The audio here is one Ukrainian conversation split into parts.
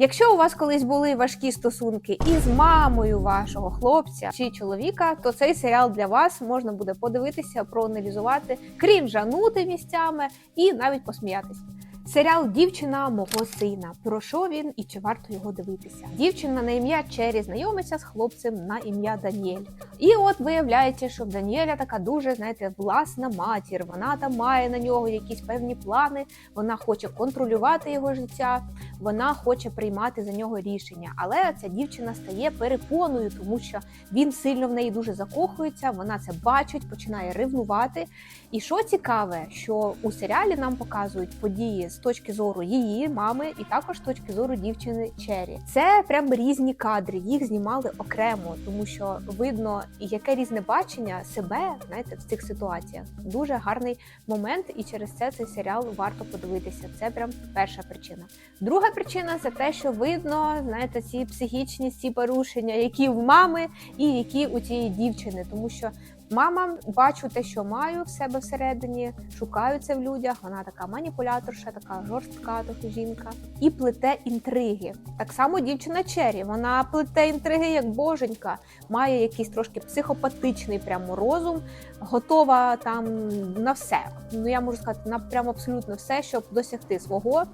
Якщо у вас колись були важкі стосунки із мамою вашого хлопця чи чоловіка, то цей серіал для вас можна буде подивитися, проаналізувати, крім жанути місцями і навіть посміятися. Серіал Дівчина мого сина. Про що він і чи варто його дивитися? Дівчина на ім'я Чері знайомиться з хлопцем на ім'я Даніель. І от виявляється, що в Даніеля така дуже, знаєте, власна матір. Вона там має на нього якісь певні плани. Вона хоче контролювати його життя, вона хоче приймати за нього рішення. Але ця дівчина стає перепоною, тому що він сильно в неї дуже закохується. Вона це бачить, починає ревнувати. І що цікаве, що у серіалі нам показують події з точки зору її мами, і також з точки зору дівчини Чері. Це прям різні кадри. Їх знімали окремо, тому що видно, яке різне бачення себе знаєте, в цих ситуаціях. Дуже гарний момент, і через це цей серіал варто подивитися. Це прям перша причина. Друга причина це те, що видно, знаєте, ці психічні ці порушення, які в мами і які у цієї дівчини, тому що. Мама бачу те, що маю в себе всередині, шукаю це в людях. Вона така маніпуляторша, така жорстка трохи жінка, і плете інтриги. Так само дівчина Чері. Вона плете інтриги як боженька, має якийсь трошки психопатичний прямо розум, готова там на все. Ну я можу сказати, на прямо абсолютно все, щоб досягти свого.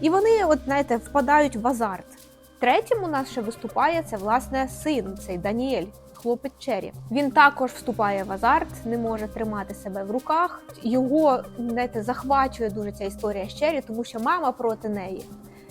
І вони, от знаєте, впадають в азарт. Третім у нас ще виступає це власне син, цей Даніель. Хлопець Чері. Він також вступає в азарт, не може тримати себе в руках. Його знаєте, захвачує дуже ця історія з Чері, тому що мама проти неї.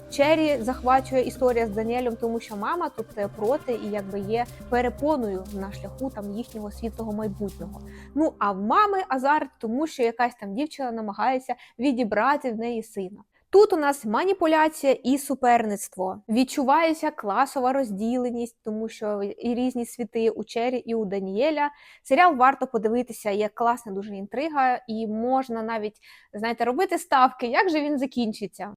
Чері захвачує історія з Даніелем, тому що мама тут е, проти і якби є перепоною на шляху там їхнього світлого майбутнього. Ну а в мами азарт, тому що якась там дівчина намагається відібрати в неї сина. Тут у нас маніпуляція і суперництво. Відчувається класова розділеність, тому що і різні світи у Чері і у Даніеля. Серіал варто подивитися, є класна дуже інтрига, і можна навіть знаєте робити ставки, як же він закінчиться.